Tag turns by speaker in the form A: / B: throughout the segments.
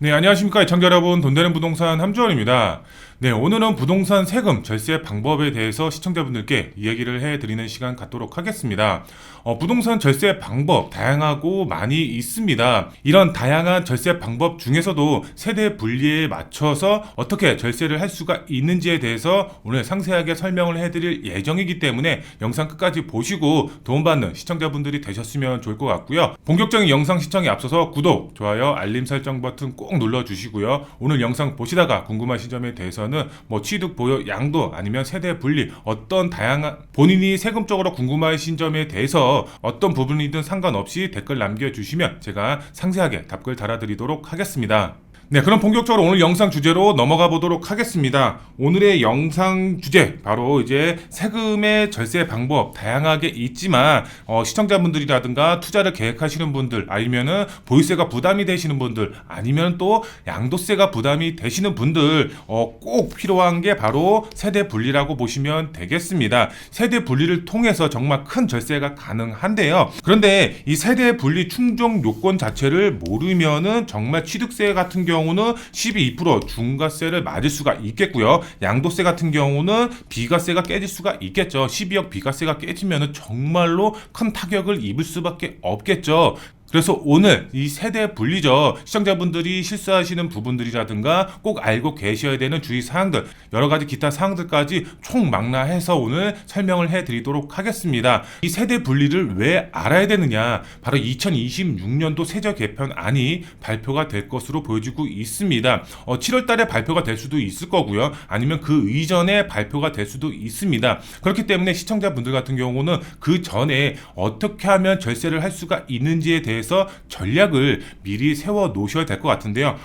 A: 네, 안녕하십니까. 청자 여러분, 돈 되는 부동산 함주원입니다. 네, 오늘은 부동산 세금 절세 방법에 대해서 시청자분들께 이야기를 해드리는 시간 갖도록 하겠습니다. 어, 부동산 절세 방법 다양하고 많이 있습니다. 이런 다양한 절세 방법 중에서도 세대 분리에 맞춰서 어떻게 절세를 할 수가 있는지에 대해서 오늘 상세하게 설명을 해드릴 예정이기 때문에 영상 끝까지 보시고 도움받는 시청자분들이 되셨으면 좋을 것 같고요. 본격적인 영상 시청에 앞서서 구독, 좋아요, 알림 설정 버튼 꼭 눌러주시고요. 오늘 영상 보시다가 궁금하신점에 대해서 보면은 뭐 취득 보유 양도 아니면 세대 분리 어떤 다양한 본인이 세금적으로 궁금하신 점에 대해서 어떤 부분이든 상관없이 댓글 남겨주시면 제가 상세하게 답글 달아드리도록 하겠습니다. 네, 그럼 본격적으로 오늘 영상 주제로 넘어가 보도록 하겠습니다. 오늘의 영상 주제 바로 이제 세금의 절세 방법 다양하게 있지만 어, 시청자분들이라든가 투자를 계획하시는 분들 아니면은 보유세가 부담이 되시는 분들 아니면 또 양도세가 부담이 되시는 분들 어, 꼭 필요한 게 바로 세대 분리라고 보시면 되겠습니다. 세대 분리를 통해서 정말 큰 절세가 가능한데요. 그런데 이 세대 분리 충족 요건 자체를 모르면은 정말 취득세 같은 경우 경우는 12% 중과세를 맞을 수가 있겠고요. 양도세 같은 경우는 비과세가 깨질 수가 있겠죠. 12억 비과세가 깨지면 정말로 큰 타격을 입을 수밖에 없겠죠. 그래서 오늘 이 세대 분리죠. 시청자분들이 실수하시는 부분들이라든가 꼭 알고 계셔야 되는 주의 사항들, 여러 가지 기타 사항들까지 총망라해서 오늘 설명을 해 드리도록 하겠습니다. 이 세대 분리를 왜 알아야 되느냐? 바로 2026년도 세제 개편안이 발표가 될 것으로 보여지고 있습니다. 어, 7월 달에 발표가 될 수도 있을 거고요. 아니면 그 이전에 발표가 될 수도 있습니다. 그렇기 때문에 시청자분들 같은 경우는 그 전에 어떻게 하면 절세를 할 수가 있는지에 대해 대해서 전략을 미리 세워 놓으셔야 될 것 같은데요.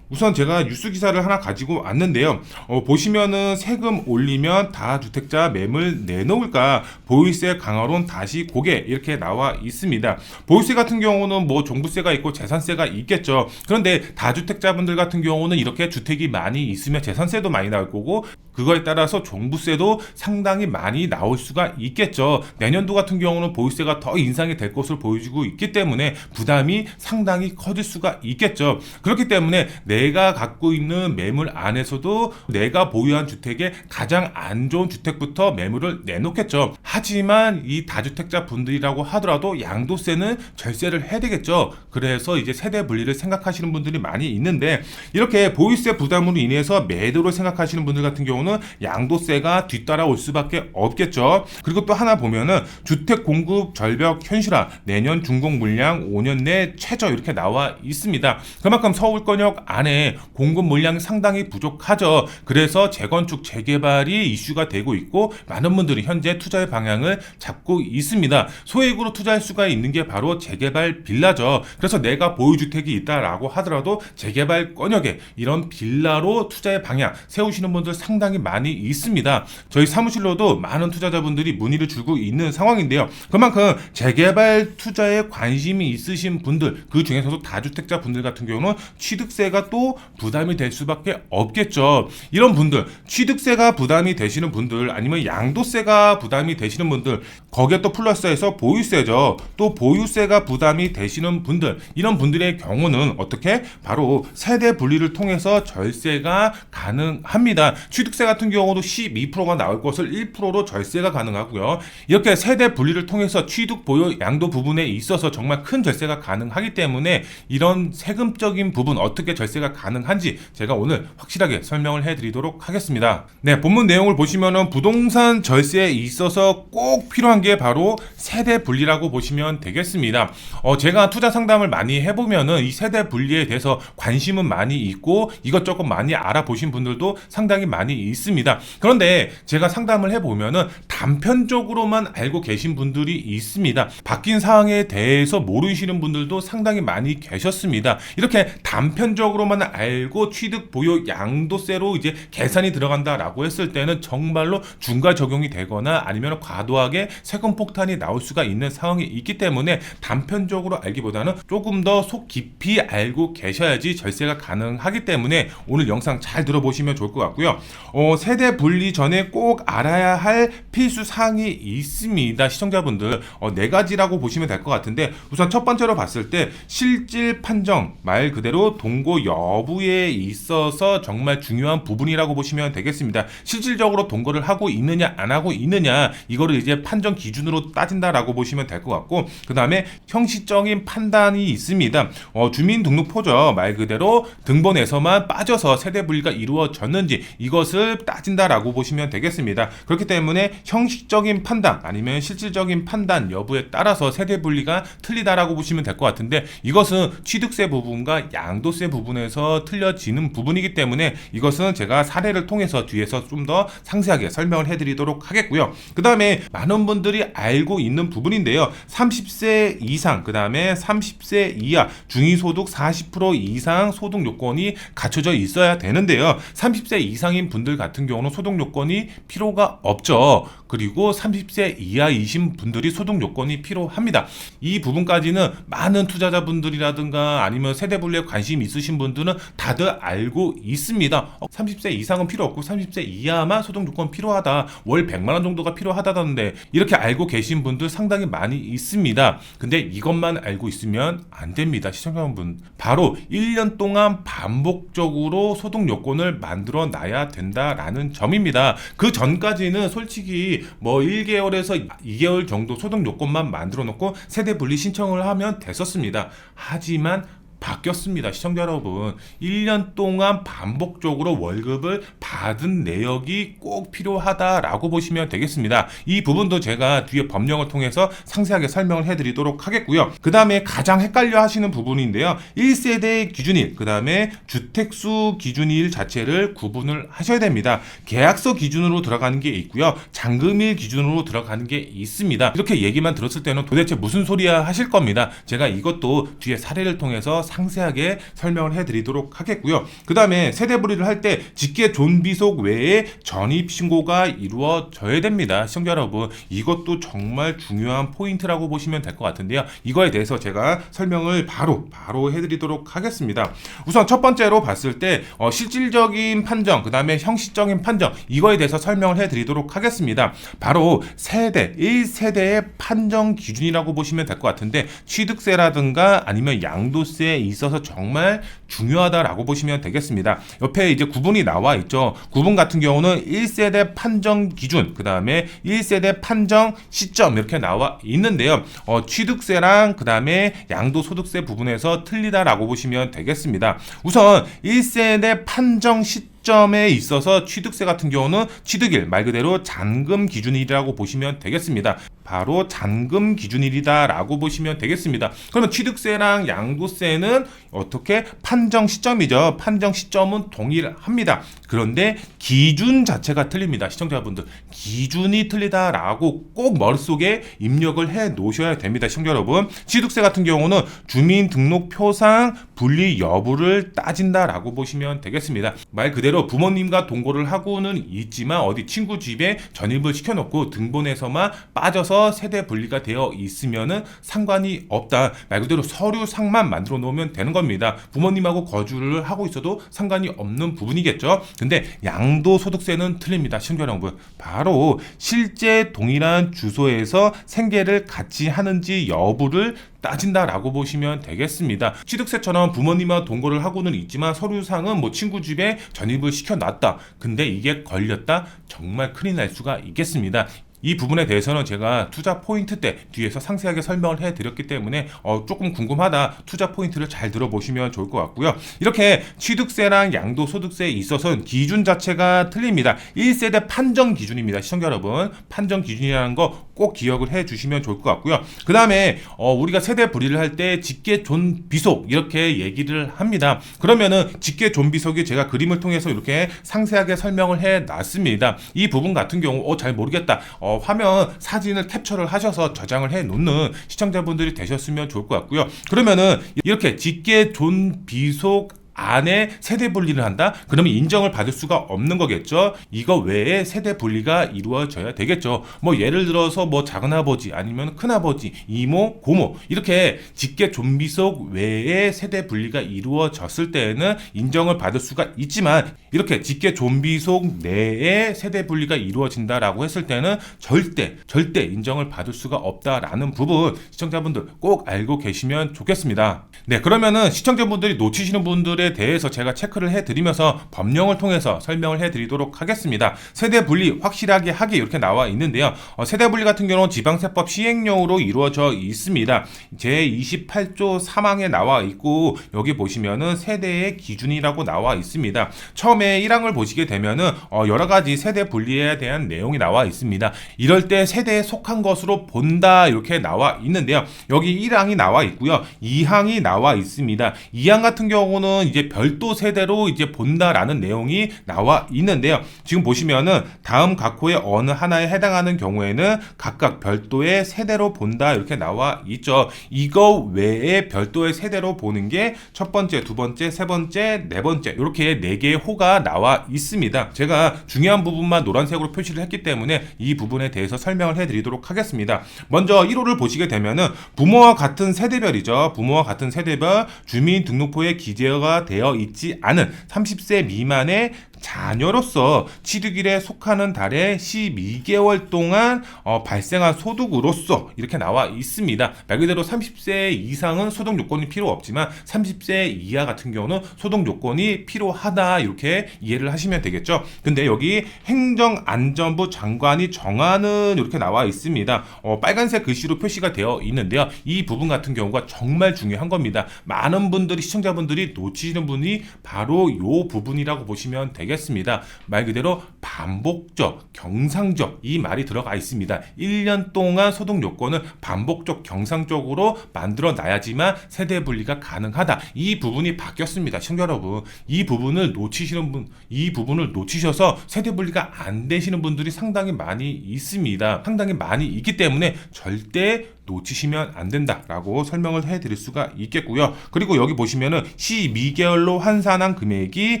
A: 우선 제가 뉴스 기사를 하나 가지고 왔는데요. 어, 보시면은 세금 올리면 다 주택자 매물 내놓을까 보유세 강화론 다시 고개 이렇게 나와 있습니다. 보유세 같은 경우는 뭐 종부세가 있고 재산세가 있겠죠. 그런데 다주택자분들 같은 경우는 이렇게 주택이 많이 있으면 재산세도 많이 나올 거고 그거에 따라서 종부세도 상당히 많이 나올 수가 있겠죠. 내년도 같은 경우는 보유세가 더 인상이 될 것으로 보여지고 있기 때문에 부담이 상당히 커질 수가 있겠죠. 그렇기 때문에 내 내가 갖고 있는 매물 안에서도 내가 보유한 주택에 가장 안 좋은 주택부터 매물을 내놓겠죠. 하지만 이 다주택자 분들이라고 하더라도 양도세는 절세를 해야 되겠죠. 그래서 이제 세대 분리를 생각하시는 분들이 많이 있는데 이렇게 보유세 부담으로 인해서 매도를 생각하시는 분들 같은 경우는 양도세가 뒤따라올 수밖에 없겠죠. 그리고 또 하나 보면은 주택 공급 절벽 현실화 내년 중공 물량 5년 내 최저 이렇게 나와 있습니다. 그만큼 서울권역 안 안에 공급 물량이 상당히 부족하죠. 그래서 재건축 재개발이 이슈가 되고 있고 많은 분들이 현재 투자의 방향을 잡고 있습니다. 소액으로 투자할 수가 있는 게 바로 재개발 빌라죠. 그래서 내가 보유주택이 있다라고 하더라도 재개발 권역에 이런 빌라로 투자의 방향 세우시는 분들 상당히 많이 있습니다. 저희 사무실로도 많은 투자자분들이 문의를 주고 있는 상황인데요. 그만큼 재개발 투자에 관심이 있으신 분들 그 중에서도 다주택자 분들 같은 경우는 취득세가 또 부담이 될 수밖에 없겠죠. 이런 분들 취득세가 부담이 되시는 분들 아니면 양도세가 부담이 되시는 분들 거기에 또 플러스해서 보유세죠. 또 보유세가 부담이 되시는 분들 이런 분들의 경우는 어떻게 바로 세대 분리를 통해서 절세가 가능합니다. 취득세 같은 경우도 12%가 나올 것을 1%로 절세가 가능하고요. 이렇게 세대 분리를 통해서 취득 보유 양도 부분에 있어서 정말 큰 절세가 가능하기 때문에 이런 세금적인 부분 어떻게 절세가 콘텐가 가능한지 제가 오늘 확실하게 설명을 해드리도록 하겠습니다. 네, 본문 내용을 보시면은 부동산 절세에 있어서 꼭 필요한 게 바로 세대 분리라고 보시면 되겠습니다. 어, 제가 투자 상담을 많이 해보면은 이 세대 분리에 대해서 관심은 많이 있고 이것저것 많이 알아보신 분들도 상당히 많이 있습니다. 그런데 제가 상담을 해보면은 단편적으로만 알고 계신 분들이 있습니다. 바뀐 사항에 대해서 모르시는 분들도 상당히 많이 계셨습니다. 이렇게 단편적으로만 상만을 알고 취득 보유 양도세로 이제 계산이 들어간다라고 했을 때는 정말로 중과 적용이 되거나 아니면 과도하게 세금 폭탄이 나올 수가 있는 상황이 있기 때문에 단편적으로 알기보다는 조금 더 속 깊이 알고 계셔야지 절세가 가능하기 때문에 오늘 영상 잘 들어보시면 좋을 것 같고요. 어, 세대 분리 전에 꼭 알아야 할 필수 사항이 있습니다. 시청자분들 어, 네 가지라고 보시면 될 것 같은데 우선 첫 번째로 봤을 때 실질 판정 말 그대로 동고 여 여부에 있어서 정말 중요한 부분이라고 보시면 되겠습니다. 실질적으로 동거를 하고 있느냐 안 하고 있느냐 이거를 이제 판정 기준으로 따진다라고 보시면 될 것 같고 그 다음에 형식적인 판단이 있습니다. 어, 주민등록포죠 말 그대로 등본에서만 빠져서 세대 분리가 이루어졌는지 이것을 따진다라고 보시면 되겠습니다. 그렇기 때문에 형식적인 판단 아니면 실질적인 판단 여부에 따라서 세대 분리가 틀리다라고 보시면 될 것 같은데 이것은 취득세 부분과 양도세 부분에서 되면서 틀려지는 부분이기 때문에 이것은 제가 사례를 통해서 뒤에서 좀 더 상세하게 설명을 해드리도록 하겠고요. 그 다음에 많은 분들이 알고 있는 부분인데요. 30세 이상, 그 다음에 30세 이하 중위소득 40% 이상 소득 요건이 갖춰져 있어야 되는데요. 30세 이상인 분들 같은 경우는 소득 요건이 필요가 없죠. 그리고 30세 이하이신 분들이 소득 요건이 필요합니다. 이 부분까지는 많은 투자자분들이라든가 아니면 세대 분류에 관심 있으신 분들은 다들 알고 있습니다. 30세 어, 이상은 필요 없고 30세 이하만 소득 요건 필요하다. 월 100만 원 정도가 필요하다던데 이렇게 알고 계신 분들 상당히 많이 있습니다. 근데 이것만 알고 있으면 안 됩니다. 시청자분 바로 1년 동안 반복적으로 소득 요건을 만들어 놔야 된다라는 점입니다. 그 전까지는 솔직히 뭐 1개월에서 2개월 정도 소득 요건만 만들어 놓고 세대 분리 신청을 하면 됐었습니다. 하지만 바뀌었습니다. 시청자 여러분, 1년 동안 반복적으로 월급을 받은 내역이 꼭 필요하다라고 보시면 되겠습니다. 이 부분도 제가 뒤에 법령을 통해서 상세하게 설명을 해드리도록 하겠고요. 그 다음에 가장 헷갈려 하시는 부분인데요. 1세대 기준일, 그 다음에 주택수 기준일 자체를 구분을 하셔야 됩니다. 계약서 기준으로 들어가는 게 있고요. 잔금일 기준으로 들어가는 게 있습니다. 이렇게 얘기만 들었을 때는 도대체 무슨 소리야 하실 겁니다. 제가 이것도 뒤에 사례를 통해서 상세하게 설명을 해드리도록 하겠고요. 그 다음에 세대부리를할 때 직계 존비속 외에 전입 신고가 이루어져야 됩니다. 시청자 여러분 이것도 정말 중요한 포인트라고 보시면 될 것 같은데요. 이거에 대해서 제가 설명을 바로 바로 해드리도록 하겠습니다. 우선 첫 번째로 봤을 때 어, 실질적인 판정 그 다음에 형식적인 판정 이거에 대해서 설명을 해드리도록 하겠습니다. 바로 세대 1세대의 판정 기준이라고 보시면 될 것 같은데 취득세라든가 아니면 양도세 있어서 정말 중요하다라고 보시면 되겠습니다. 옆에 이제 구분이 나와 있죠. 구분 같은 경우는 1세대 판정 기준, 그 다음에 1세대 판정 시점 이렇게 나와 있는데요. 어, 취득세랑 그 다음에 양도소득세 부분에서 틀리다라고 보시면 되겠습니다. 우선 1세대 판정 시점 점에 있어서 취득세 같은 경우는 취득일 말 그대로 잔금 기준이라고 보시면 되겠습니다. 바로 잔금 기준일이다라고 보시면 되겠습니다. 그러면 취득세랑 양도세는 어떻게 판정 시점이죠. 판정 시점은 동일합니다. 그런데 기준 자체가 틀립니다. 시청자분들 기준이 틀리다라고 꼭 머릿속에 입력을 해 놓으셔야 됩니다. 시청자 여러분 취득세 같은 경우는 주민등록표상 분리 여부를 따진다라고 보시면 되겠습니다. 말 그대로 부모님과 동거를 하고는 있지만 어디 친구 집에 전입을 시켜놓고 등본에서만 빠져서 나눠서 세대 분리가 되어 있으면은 상관이 없다. 말 그대로 서류상만 만들어 놓으면 되는 겁니다. 부모님하고 거주를 하고 있어도 상관이 없는 부분이겠죠. 근데 양도소득세는 틀립니다. 신규형부 바로 실제 동일한 주소에서 생계를 같이 하는지 여부를 따진다라고 보시면 되겠습니다. 취득세처럼 부모님과 동거를 하고는 있지만 서류상은 뭐 친구 집에 전입을 시켜놨다. 근데 이게 걸렸다. 정말 큰일 날 수가 있겠습니다. 이 부분에 대해서는 제가 투자 포인트 때 뒤에서 상세하게 설명을 해드렸기 때문에 어, 조금 궁금하다 투자 포인트를 잘 들어보시면 좋을 것 같고요. 이렇게 취득세랑 양도소득세에 있어서는 기준 자체가 틀립니다. 1세대 판정 기준입니다. 시청자 여러분 판정 기준이라는 거 꼭 기억을 해주시면 좋을 것 같고요. 그 다음에 어, 우리가 세대 불이를 할 때 직계 존 비속 이렇게 얘기를 합니다. 그러면은 직계 존 비속이 제가 그림을 통해서 이렇게 상세하게 설명을 해놨습니다. 이 부분 같은 경우 어, 잘 모르겠다. 어, 어, 화면 사진을 캡처를 하셔서 저장을 해 놓는 시청자분들이 되셨으면 좋을 것 같고요. 그러면은 이렇게 직계 존 비속 안에 세대 분리를 한다? 그러면 인정을 받을 수가 없는 거겠죠? 이거 외에 세대 분리가 이루어져야 되겠죠? 뭐 예를 들어서 뭐 작은아버지 아니면 큰아버지, 이모, 고모 이렇게 직계 좀비 속 외에 세대 분리가 이루어졌을 때에는 인정을 받을 수가 있지만 이렇게 직계 좀비 속 내에 세대 분리가 이루어진다라고 했을 때는 절대 절대 인정을 받을 수가 없다라는 부분 시청자분들 꼭 알고 계시면 좋겠습니다. 네, 그러면은 시청자분들이 놓치시는 분들에 대해서 제가 체크를 해드리면서 법령을 통해서 설명을 해드리도록 하겠습니다. 세대 분리 확실하게 하기 이렇게 나와 있는데요. 어, 세대 분리 같은 경우는 지방세법 시행령으로 이루어져 있습니다. 제 28조 3항에 나와 있고 여기 보시면은 세대의 기준이라고 나와 있습니다. 처음에 처음에 1항을 보시게 되면은 어 여러 가지 세대 분리에 대한 내용이 나와 있습니다. 이럴 때 세대에 속한 것으로 본다 이렇게 나와 있는데요. 여기 1항이 나와 있고요. 2항이 나와 있습니다. 2항 같은 경우는 이제 별도 세대로 이제 본다라는 내용이 나와 있는데요. 지금 보시면은 다음 각호의 어느 하나에 해당하는 경우에는 각각 별도의 세대로 본다 이렇게 나와 있죠. 이거 외에 별도의 세대로 보는 게 첫 번째, 두 번째, 세 번째, 네 번째 이렇게 네 개의 호가 나와 있습니다. 제가 중요한 부분만 노란색으로 표시를 했기 때문에 이 부분에 대해서 설명을 해드리도록 하겠습니다. 먼저 1호를 보시게 되면은 부모와 같은 세대별이죠. 부모와 같은 세대별 주민등록부에 기재가 되어 있지 않은 30세 미만의 자녀로서 취득일에 속하는 달에 12개월 동안 어, 발생한 소득으로서 이렇게 나와 있습니다. 말 그대로 30세 이상은 소득 요건이 필요 없지만 30세 이하 같은 경우는 소득 요건이 필요하다 이렇게 이해를 하시면 되겠죠. 근데 여기 행정안전부 장관이 정하는 이렇게 나와 있습니다. 어, 빨간색 글씨로 표시가 되어 있는데요. 이 부분 같은 경우가 정말 중요한 겁니다. 많은 분들이 시청자분들이 놓치시는 분이 바로 이 부분이라고 보시면 되겠습니다. 되겠습니다. 말 그대로 반복적, 경상적 이 말이 들어가 있습니다. 1년 동안 소득 요건을 반복적, 경상적으로 만들어 놔야지만 세대 분리가 가능하다. 이 부분이 바뀌었습니다. 시청자 여러분, 이 부분을 놓치시는 분, 이 부분을 놓치셔서 세대 분리가 안 되시는 분들이 상당히 많이 있습니다. 상당히 많이 있기 때문에 절대 놓치시면 안 된다라고 설명을 해드릴 수가 있겠고요. 그리고 여기 보시면은 12개월로 환산한 금액이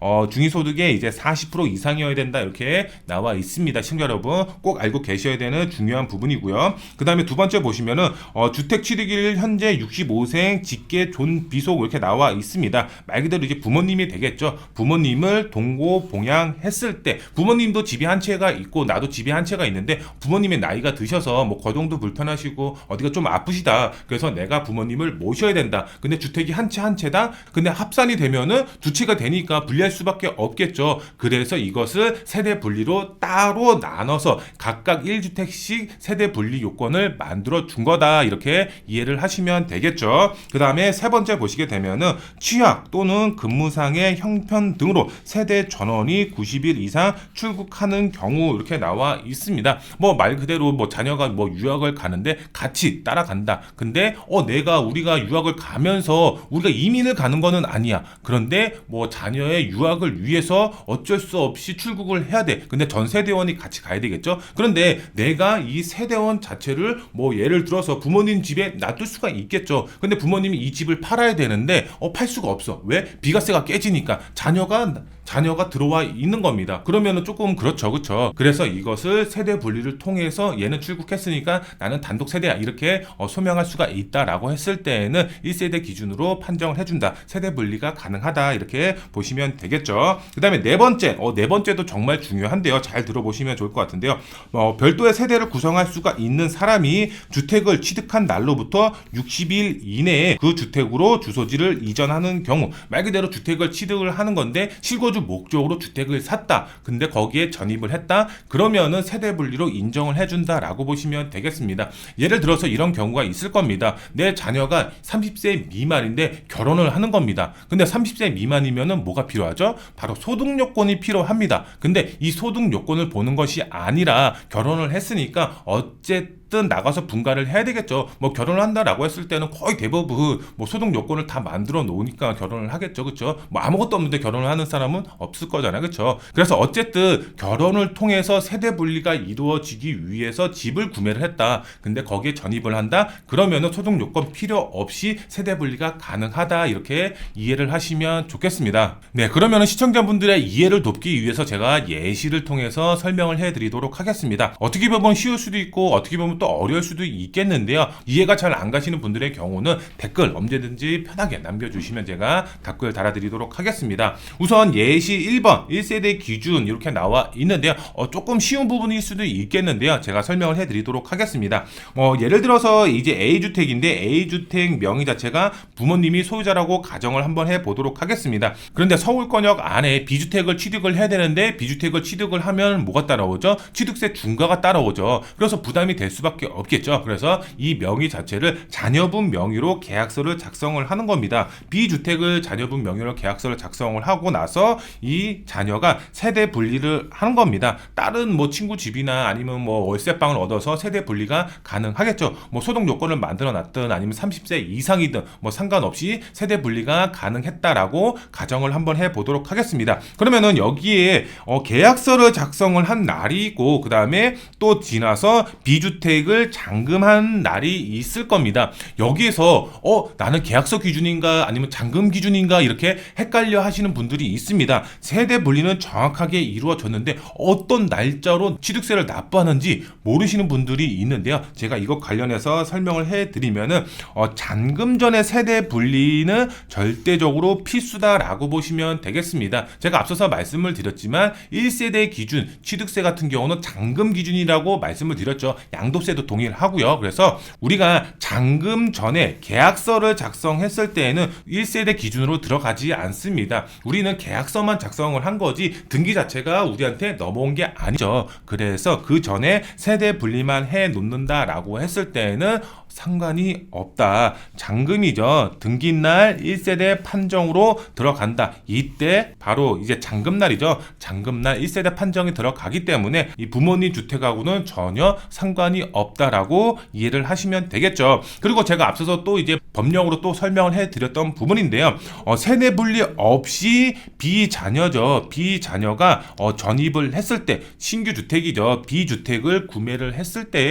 A: 어, 중위소득의 이제 40% 이상이어야 된다 이렇게 나와 있습니다. 신규 여러분 꼭 알고 계셔야 되는 중요한 부분이고요. 그 다음에 두 번째 보시면은 어, 주택 취득일 현재 65세 직계 존 비속 이렇게 나와 있습니다. 말 그대로 이제 부모님이 되겠죠. 부모님을 동고 봉양했을 때 부모님도 집이 한 채가 있고 나도 집이 한 채가 있는데 부모님의 나이가 드셔서 뭐 거동도 그 불편하시고 어디가 좀 아프시다. 그래서 내가 부모님을 모셔야 된다. 근데 주택이 한 채 한 채다. 근데 합산이 되면은 두 채가 되니까 분리할 수밖에 없겠죠. 그래서 이것을 세대 분리로 따로 나눠서 각각 1주택씩 세대 분리 요건을 만들어 준 거다. 이렇게 이해를 하시면 되겠죠. 그다음에 세 번째 보시게 되면은 취약 또는 근무상의 형편 등으로 세대 전원이 90일 이상 출국하는 경우 이렇게 나와 있습니다. 뭐 말 그대로 뭐 자녀가 뭐 유학을 가는데 같이 같이 따라간다. 근데 어 내가 우리가 유학을 가면서 우리가 이민을 가는 거는 아니야. 그런데 뭐 자녀의 유학을 위해서 어쩔 수 없이 출국을 해야 돼. 근데 전 세대원이 같이 가야 되겠죠. 그런데 내가 이 세대원 자체를 뭐 예를 들어서 부모님 집에 놔둘 수가 있겠죠. 근데 부모님이 이 집을 팔아야 되는데 어팔 수가 없어. 왜? 비과세가 깨지니까 자녀가 자녀가 들어와 있는 겁니다. 그러면은 조금 그렇죠. 그렇죠. 그래서 이것을 세대 분리를 통해서 얘는 출국했으니까 나는 단독 세대야. 이런 이렇게 어, 소명할 수가 있다라고 했을 때에는 1세대 기준으로 판정을 해준다. 세대 분리가 가능하다. 이렇게 보시면 되겠죠. 그 다음에 네 번째, 어, 네 번째도 정말 중요한데요. 잘 들어보시면 좋을 것 같은데요. 어, 별도의 세대를 구성할 수가 있는 사람이 주택을 취득한 날로부터 60일 이내에 그 주택으로 주소지를 이전하는 경우 말 그대로 주택을 취득을 하는 건데 실거주 목적으로 주택을 샀다. 근데 거기에 전입을 했다. 그러면은 세대 분리로 인정을 해준다라고 보시면 되겠습니다. 예를 들어서 들어서 이런 경우가 있을 겁니다. 내 자녀가 30세 미만인데 결혼을 하는 겁니다. 근데 30세 미만이면 뭐가 필요하죠? 바로 소득 요건이 필요합니다. 근데 이 소득 요건을 보는 것이 아니라 결혼을 했으니까 어쨌든 어쨌든 나가서 분가를 해야 되겠죠. 뭐 결혼을 한다라고 했을 때는 거의 대부분 뭐 소득 요건을 다 만들어 놓으니까 결혼을 하겠죠. 그렇죠? 뭐 아무것도 없는데 결혼을 하는 사람은 없을 거잖아요. 그렇죠? 그래서 어쨌든 결혼을 통해서 세대 분리가 이루어지기 위해서 집을 구매를 했다. 근데 거기에 전입을 한다. 그러면은 소득 요건 필요 없이 세대 분리가 가능하다. 이렇게 이해를 하시면 좋겠습니다. 네, 그러면은 시청자분들의 이해를 돕기 위해서 제가 예시를 통해서 설명을 해 드리도록 하겠습니다. 어떻게 보면 쉬울 수도 있고 어떻게 보면 또 어려울 수도 있겠는데요. 이해가 잘 안 가시는 분들의 경우는 댓글 언제든지 편하게 남겨주시면 제가 답글 달아드리도록 하겠습니다. 우선 예시 1번 1세대 기준 이렇게 나와 있는데요. 어, 조금 쉬운 부분일 수도 있겠는데요. 제가 설명을 해드리도록 하겠습니다. 어, 예를 들어서 이제 A주택인데 A주택 명의 자체가 부모님이 소유자라고 가정을 한번 해보도록 하겠습니다. 그런데 서울권역 안에 B주택을 취득을 해야 되는데 B주택을 취득을 하면 뭐가 따라오죠? 취득세 중과가 따라오죠. 그래서 부담이 될 수밖에 수밖에 없겠죠. 그래서 이 명의 자체를 자녀분 명의로 계약서를 작성을 하는 겁니다. 비주택을 자녀분 명의로 계약서를 작성을 하고 나서 이 자녀가 세대 분리를 하는 겁니다. 다른 뭐 친구 집이나 아니면 뭐 월세방을 얻어서 세대 분리가 가능하겠죠. 뭐 소득 요건을 만들어 놨든 아니면 30세 이상이든 뭐 상관없이 세대 분리가 가능했다라고 가정을 한번 해 보도록 하겠습니다. 그러면은 여기에 어 계약서를 작성을 한 날이고 그다음에 또 지나서 비주택 계획을 잠금한 날이 있을 겁니다. 여기에서 어 나는 계약서 기준인가 아니면 잠금 기준인가 이렇게 헷갈려 하시는 분들이 있습니다. 세대 분리는 정확하게 이루어졌는데 어떤 날짜로 취득세를 납부하는지 모르시는 분들이 있는데요. 제가 이거 관련해서 설명을 해드리면은 어, 잔금 전에 세대 분리는 절대적으로 필수다라고 보시면 되겠습니다. 제가 앞서서 말씀을 드렸지만 1세대 기준 취득세 같은 경우는 잔금 기준이라고 말씀을 드렸죠. 양도세 사실도 동의를 하고요. 그래서 우리가 잔금 전에 계약서를 작성했을 때에는 1세대 기준으로 들어가지 않습니다. 우리는 계약서만 작성을 한 거지 등기 자체가 우리한테 넘어온 게 아니죠. 그래서 그 전에 세대 분리만 해 놓는다라고 했을 때에는 상관이 없다. 잔금이죠. 등기날 1세대 판정으로 들어간다. 이때 바로 이제 잔금날이죠. 잔금날 1세대 판정이 들어가기 때문에 이 부모님 주택하고는 전혀 상관이 없다라고 이해를 하시면 되겠죠. 그리고 제가 앞서서 또 이제 법령으로 또 설명을 해드렸던 부분인데요. 어, 세대 분리 없이 비자녀죠. 비자녀가 어, 전입을 했을 때 신규 주택이죠. 비주택을 구매를 했을 때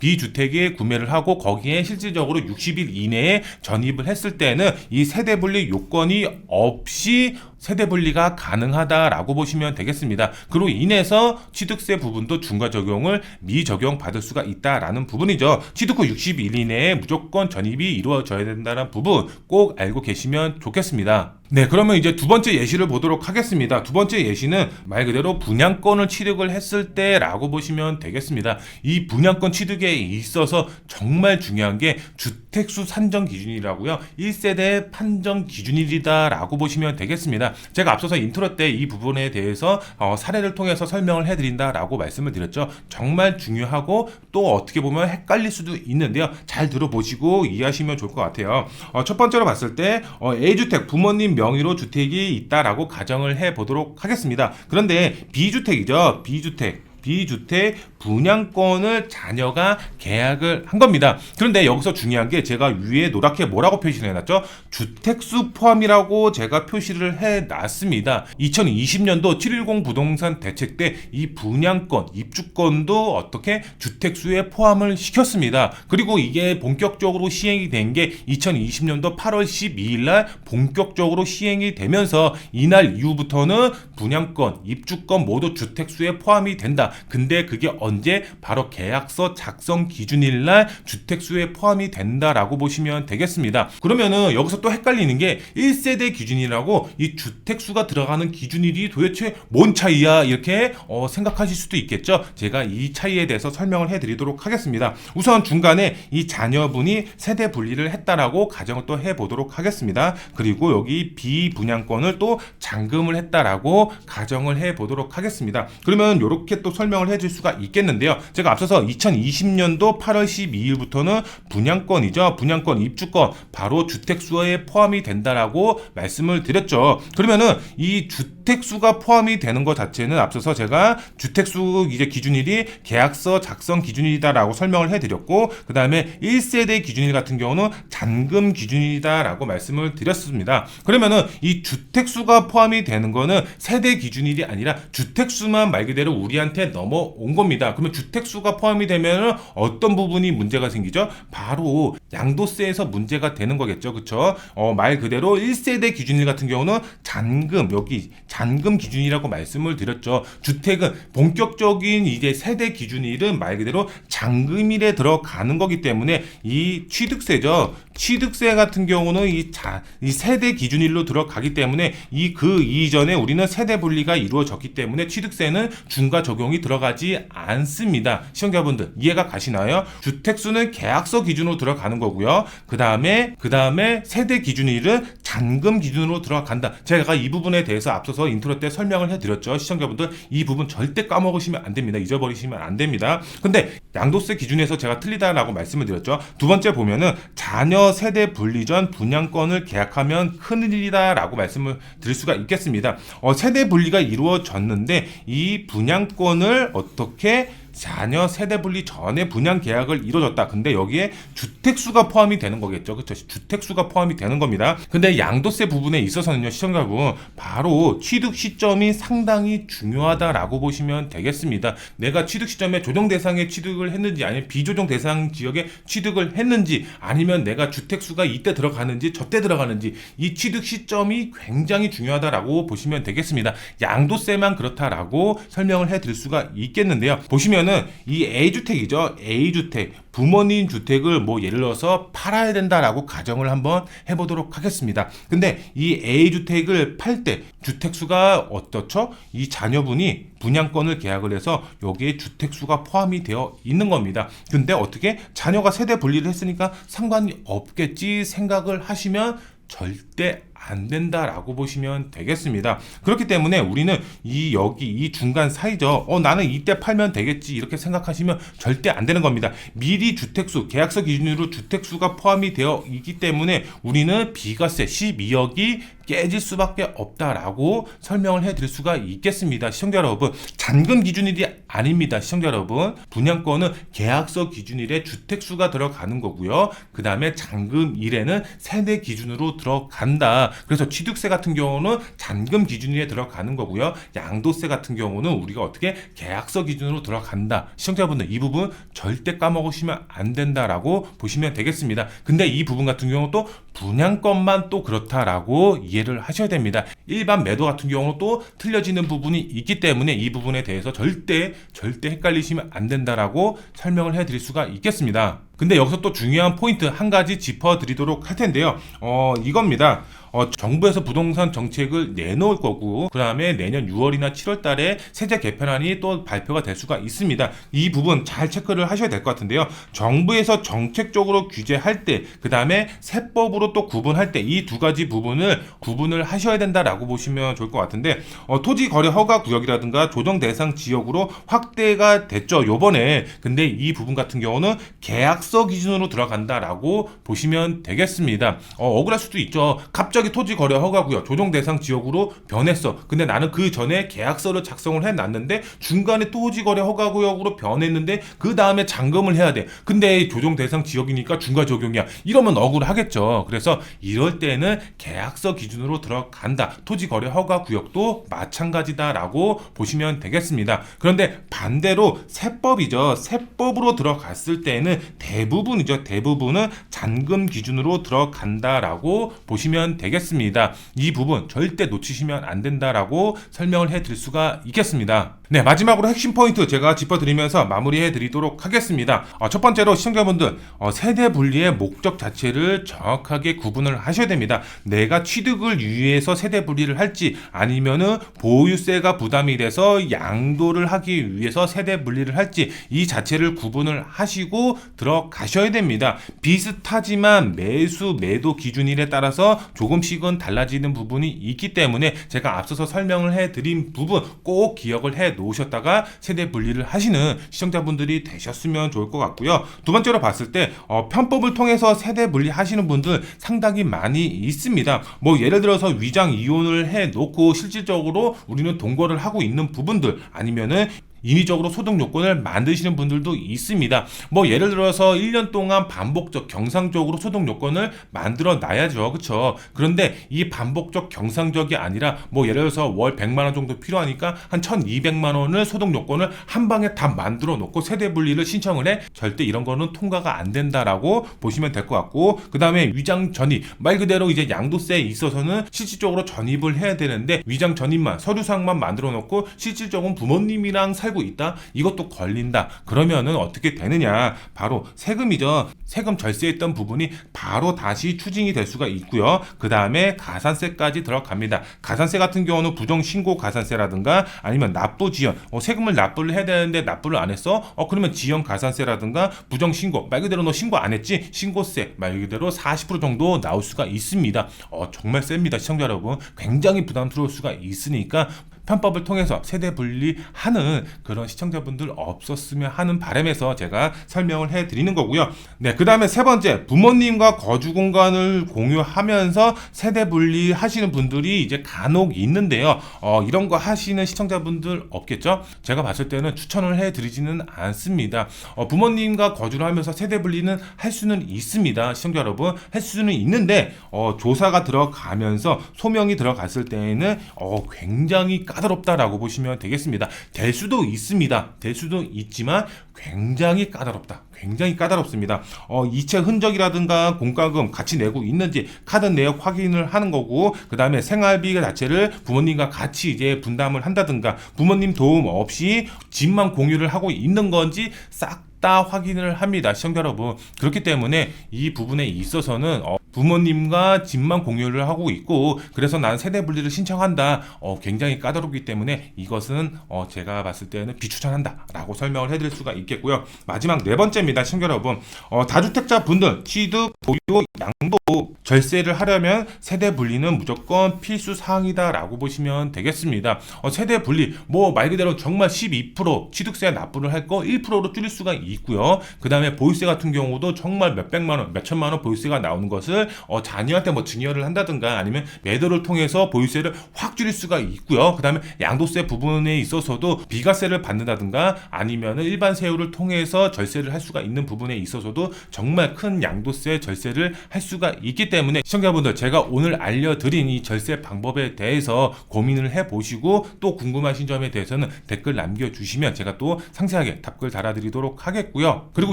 A: 비주택에 구매를 하고 거기에 실질적으로 60일 이내에 전입을 했을 때는 이 세대 분리 요건이 없이 세대 분리가 가능하다라고 보시면 되겠습니다. 그로 인해서 취득세 부분도 중과 적용을 미적용 받을 수가 있다라는 부분이죠. 취득 후 60일 이내에 무조건 전입이 이루어져야 된다는 부분 꼭 알고 계시면 좋겠습니다. 네, 그러면 이제 두 번째 예시를 보도록 하겠습니다. 두 번째 예시는 말 그대로 분양권을 취득을 했을 때라고 보시면 되겠습니다. 이 분양권 취득에 있어서 정말 중요한 게 주택수 산정 기준이라고요. 1세대 판정 기준일이다라고 보시면 되겠습니다. 제가 앞서서 인트로 때 이 부분에 대해서 어, 사례를 통해서 설명을 해드린다라고 말씀을 드렸죠. 정말 중요하고 또 어떻게 보면 헷갈릴 수도 있는데요. 잘 들어보시고 이해하시면 좋을 것 같아요. 어, 첫 번째로 봤을 때 어, A 주택 부모님 명의로 주택이 있다라고 가정을 해보도록 하겠습니다. 그런데 B 주택이죠. B 주택 비주택 분양권을 자녀가 계약을 한 겁니다. 그런데 여기서 중요한 게 제가 위에 노랗게 뭐라고 표시를 해놨죠? 주택수 포함이라고 제가 표시를 해놨습니다. 2020년도 710 부동산 대책 때 이 분양권, 입주권도 어떻게 주택수에 포함을 시켰습니다. 그리고 이게 본격적으로 시행이 된 게 2020년도 8월 12일 날 본격적으로 시행이 되면서 이날 이후부터는 분양권, 입주권 모두 주택수에 포함이 된다. 근데 그게 언제 바로 계약서 작성 기준일 날 주택수에 포함이 된다라고 보시면 되겠습니다. 그러면은 여기서 또 헷갈리는 게 1세대 기준이라고 이 주택수가 들어가는 기준일이 도대체 뭔 차이야 이렇게 어 생각하실 수도 있겠죠. 제가 이 차이에 대해서 설명을 해드리도록 하겠습니다. 우선 중간에 이 자녀분이 세대 분리를 했다라고 가정을 또 해보도록 하겠습니다. 그리고 여기 비분양권을 또 잔금을 했다라고 가정을 해보도록 하겠습니다. 그러면 이렇게 또 설명을 해줄 수가 있겠는데요. 제가 앞서서 2020년도 8월 12일부터는 분양권이죠. 분양권 입주권 바로 주택 수요에 포함이 된다라고 말씀을 드렸죠. 그러면은 이 주택 주택수가 포함이 되는 것 자체는 앞서서 제가 주택수 이제 기준일이 계약서 작성 기준일이다라고 설명을 해드렸고 그 다음에 1세대 기준일 같은 경우는 잔금 기준일이다라고 말씀을 드렸습니다. 그러면은 이 주택수가 포함이 되는 거는 세대 기준일이 아니라 주택수만 말 그대로 우리한테 넘어온 겁니다. 그러면 주택수가 포함이 되면 어떤 부분이 문제가 생기죠? 바로 양도세에서 문제가 되는 거겠죠. 그쵸? 어, 말 그대로 1세대 기준일 같은 경우는 잔금, 여기 잔 잔금 기준이라고 말씀을 드렸죠. 주택은 본격적인 이제 세대 기준일은 말 그대로 잔금일에 들어가는 거기 때문에 이 취득세죠. 취득세 같은 경우는 이, 자, 이 세대 기준일로 들어가기 때문에 이 그 이전에 우리는 세대 분리가 이루어졌기 때문에 취득세는 중과 적용이 들어가지 않습니다. 시청자분들 이해가 가시나요? 주택수는 계약서 기준으로 들어가는 거고요. 그 다음에 그 다음에 세대 기준일은 잔금 기준으로 들어간다. 제가 이 부분에 대해서 앞서서 앞서서 인트로 때 설명을 해드렸죠. 시청자분들 이 부분 절대 까먹으시면 안 됩니다. 잊어버리시면 안 됩니다. 근데 양도세 기준에서 제가 틀리다라고 말씀을 드렸죠. 두 번째 보면은 자녀 세대 분리 전 분양권을 계약하면 큰일이다라고 말씀을 드릴 수가 있겠습니다. 어, 세대 분리가 이루어졌는데 이 분양권을 어떻게 자녀 세대 분리 전에 분양 계약을 이뤄졌다. 근데 여기에 주택수가 포함이 되는 거겠죠. 그렇죠? 주택수가 포함이 되는 겁니다. 근데 양도세 부분에 있어서는요. 시청자분 바로 취득 시점이 상당히 중요하다라고 보시면 되겠습니다. 내가 취득 시점에 조정 대상에 취득을 했는지 아니면 비조정 대상 지역에 취득을 했는지 아니면 내가 주택수가 이때 들어가는지 저때 들어가는지 이 취득 시점이 굉장히 중요하다라고 보시면 되겠습니다. 양도세만 그렇다라고 설명을 해 드릴 수가 있겠는데요. 보시면은 그러면은 이 A주택이죠. A주택. 부모님 주택을 뭐 예를 들어서 팔아야 된다라고 가정을 한번 해보도록 하겠습니다. 근데 이 A주택을 팔 때 주택수가 어떻죠? 이 자녀분이 분양권을 계약을 해서 여기에 주택수가 포함이 되어 있는 겁니다. 근데 어떻게 자녀가 세대 분리를 했으니까 상관이 없겠지 생각을 하시면 절대 안 된다라고 보시면 되겠습니다. 그렇기 때문에 우리는 이 여기 이 중간 사이죠. 어 나는 이때 팔면 되겠지 이렇게 생각하시면 절대 안 되는 겁니다. 미리 주택수 계약서 기준으로 주택수가 포함이 되어 있기 때문에 우리는 비과세 12억이 깨질 수밖에 없다라고 설명을 해드릴 수가 있겠습니다. 시청자 여러분, 잔금 기준일이 아닙니다. 시청자 여러분, 분양권은 계약서 기준일에 주택수가 들어가는 거고요. 그 다음에 잔금일에는 세대 기준으로 들어간다. 그래서 취득세 같은 경우는 잔금 기준일에 들어가는 거고요. 양도세 같은 경우는 우리가 어떻게 계약서 기준으로 들어간다. 시청자분들 이 부분 절대 까먹으시면 안 된다라고 보시면 되겠습니다. 근데 이 부분 같은 경우 또 분양권만 또 그렇다라고 이해를 하셔야 됩니다. 일반 매도 같은 경우는 또 틀려지는 부분이 있기 때문에 이 부분에 대해서 절대 절대 헷갈리시면 안 된다라고 설명을 해드릴 수가 있겠습니다. 근데 여기서 또 중요한 포인트 한 가지 짚어드리도록 할 텐데요. 어, 이겁니다. 어, 정부에서 부동산 정책을 내놓을 거고 그 다음에 내년 6월이나 7월 달에 세제 개편안이 또 발표가 될 수가 있습니다. 이 부분 잘 체크를 하셔야 될 것 같은데요. 정부에서 정책적으로 규제할 때 그 다음에 세법으로 또 구분할 때 이 두 가지 부분을 구분을 하셔야 된다라고 보시면 좋을 것 같은데 어, 토지 거래 허가 구역이라든가 조정 대상 지역으로 확대가 됐죠. 요번에 근데 이 부분 같은 경우는 계약 낙서 기준으로 들어간다라고 보시면 되겠습니다. 어, 억울할 수도 있죠. 갑자기 토지 거래 허가구역 조정 대상 지역으로 변했어. 근데 나는 그 전에 계약서를 작성을 해놨는데 중간에 토지 거래 허가구역으로 변했는데 그 다음에 잔금을 해야 돼. 근데 조정 대상 지역이니까 중과 적용이야. 이러면 억울하겠죠. 그래서 이럴 때는 계약서 기준으로 들어간다. 토지 거래 허가 구역도 마찬가지다라고 보시면 되겠습니다. 그런데 반대로 세법이죠. 세법으로 들어갔을 때는 대 대부분이죠. 대부분은 잔금 기준으로 들어간다라고 보시면 되겠습니다. 이 부분 절대 놓치시면 안 된다라고 설명을 해 드릴 수가 있겠습니다. 네, 마지막으로 핵심 포인트 제가 짚어드리면서 마무리해 드리도록 하겠습니다. 어, 첫 번째로 시청자분들, 어, 세대 분리의 목적 자체를 정확하게 구분을 하셔야 됩니다. 내가 취득을 위해서 세대 분리를 할지 아니면은 보유세가 부담이 돼서 양도를 하기 위해서 세대 분리를 할지 이 자체를 구분을 하시고 들어가셔야 됩니다. 비슷하지만 매수 매도 기준일에 따라서 조금씩은 달라지는 부분이 있기 때문에 제가 앞서서 설명을 해 드린 부분 꼭 기억을 해 놓으셨다가 세대 분리를 하시는 시청자분들이 되셨으면 좋을 것 같고요. 두 번째로 봤을 때 어, 편법을 통해서 세대 분리하시는 분들 상당히 많이 있습니다. 뭐 예를 들어서 위장 이혼을 해 놓고 실질적으로 우리는 동거를 하고 있는 부분들 아니면은 인위적으로 소득 요건을 만드시는 분들도 있습니다. 뭐 예를 들어서 1년 동안 반복적 경상적으로 소득 요건을 만들어 놔야죠. 그렇죠? 그런데 이 반복적 경상적이 아니라 뭐 예를 들어서 월 100만 원 정도 필요하니까 한 1,200만 원을 소득 요건을 한 방에 다 만들어 놓고 세대 분리를 신청을 해 절대 이런 거는 통과가 안 된다라고 보시면 될 것 같고 그다음에 위장 전입 말 그대로 이제 양도세에 있어서는 실질적으로 전입을 해야 되는데 위장 전입만 서류상만 만들어 놓고 실질적으 부모님이랑 살 살고 있다 이것도 걸린다 그러면은 어떻게 되느냐 바로 세금이죠 세금 절세했던 부분이 바로 다시 추징이 될 수가 있고요 그 다음에 가산세까지 들어갑니다 가산세 같은 경우는 부정신고 가산세라든가 아니면 납부 지연 어, 세금을 납부를 해야 되는데 납부를 안 했어 어 그러면 지연 가산세라든가 부정신고 말 그대로 너 신고 안 했지 신고세 말 그대로 40% 정도 나올 수가 있습니다 어 정말 셉니다 시청자 여러분 굉장히 부담스러울 수가 있으니까 편법을 통해서 세대 분리하는 그런 시청자분들 없었으면 하는 바람에서 제가 설명을 해드리는 거고요. 네, 그 다음에 세 번째 부모님과 거주 공간을 공유하면서 세대 분리하시는 분들이 이제 간혹 있는데요. 어, 이런 거 하시는 시청자분들 없겠죠? 제가 봤을 때는 추천을 해드리지는 않습니다. 어, 부모님과 거주를 하면서 세대 분리는 할 수는 있습니다. 시청자 여러분 할 수는 있는데 어, 조사가 들어가면서 소명이 들어갔을 때에는 어, 굉장히 까 까다롭다라고 보시면 되겠습니다. 될 수도 있습니다. 될 수도 있지만 굉장히 까다롭다. 굉장히 까다롭습니다. 어, 이체 흔적이라든가 공과금 같이 내고 있는지 카드 내역 확인을 하는 거고 그 다음에 생활비 자체를 부모님과 같이 이제 분담을 한다든가 부모님 도움 없이 집만 공유를 하고 있는 건지 싹 다 확인을 합니다. 시청자 여러분. 그렇기 때문에 이 부분에 있어서는 어, 부모님과 집만 공유를 하고 있고 그래서 난 세대 분리를 신청한다. 어, 굉장히 까다롭기 때문에 이것은 어, 제가 봤을 때는 비추천한다라고 설명을 해드릴 수가 있겠고요. 마지막 네 번째입니다, 신구 여러분. 어, 다주택자 분들 취득, 보유, 양도 절세를 하려면 세대 분리는 무조건 필수 사항이다라고 보시면 되겠습니다. 어, 세대 분리 뭐 말 그대로 정말 12% 취득세 납부를 할 거 1%로 줄일 수가 있고요. 그 다음에 보유세 같은 경우도 정말 몇 백만 원, 몇 천만 원 보유세가 나오는 것을 어, 자녀한테 뭐 증여를 한다든가 아니면 매도를 통해서 보유세를 확 줄일 수가 있고요. 그 다음에 양도세 부분에 있어서도 비과세를 받는다든가 아니면 일반 세율을 통해서 절세를 할 수가 있는 부분에 있어서도 정말 큰 양도세 절세를 할 수가 있기 때문에 시청자분들 제가 오늘 알려드린 이 절세 방법에 대해서 고민을 해보시고 또 궁금하신 점에 대해서는 댓글 남겨주시면 제가 또 상세하게 답글 달아드리도록 하겠고요. 그리고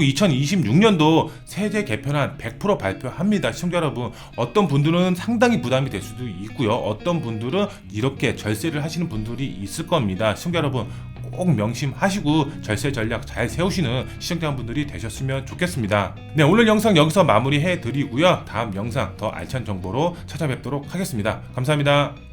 A: 2026년도 세제 개편안 100% 발표합니다. 시청자 여러분 어떤 분들은 상당히 부담이 될 수도 있고요. 어떤 분들은 이렇게 절세를 하시는 분들이 있을 겁니다. 시청자 여러분 꼭 명심하시고 절세 전략 잘 세우시는 시청자분들이 되셨으면 좋겠습니다. 네, 오늘 영상 여기서 마무리해 드리고요. 다음 영상 더 알찬 정보로 찾아뵙도록 하겠습니다. 감사합니다.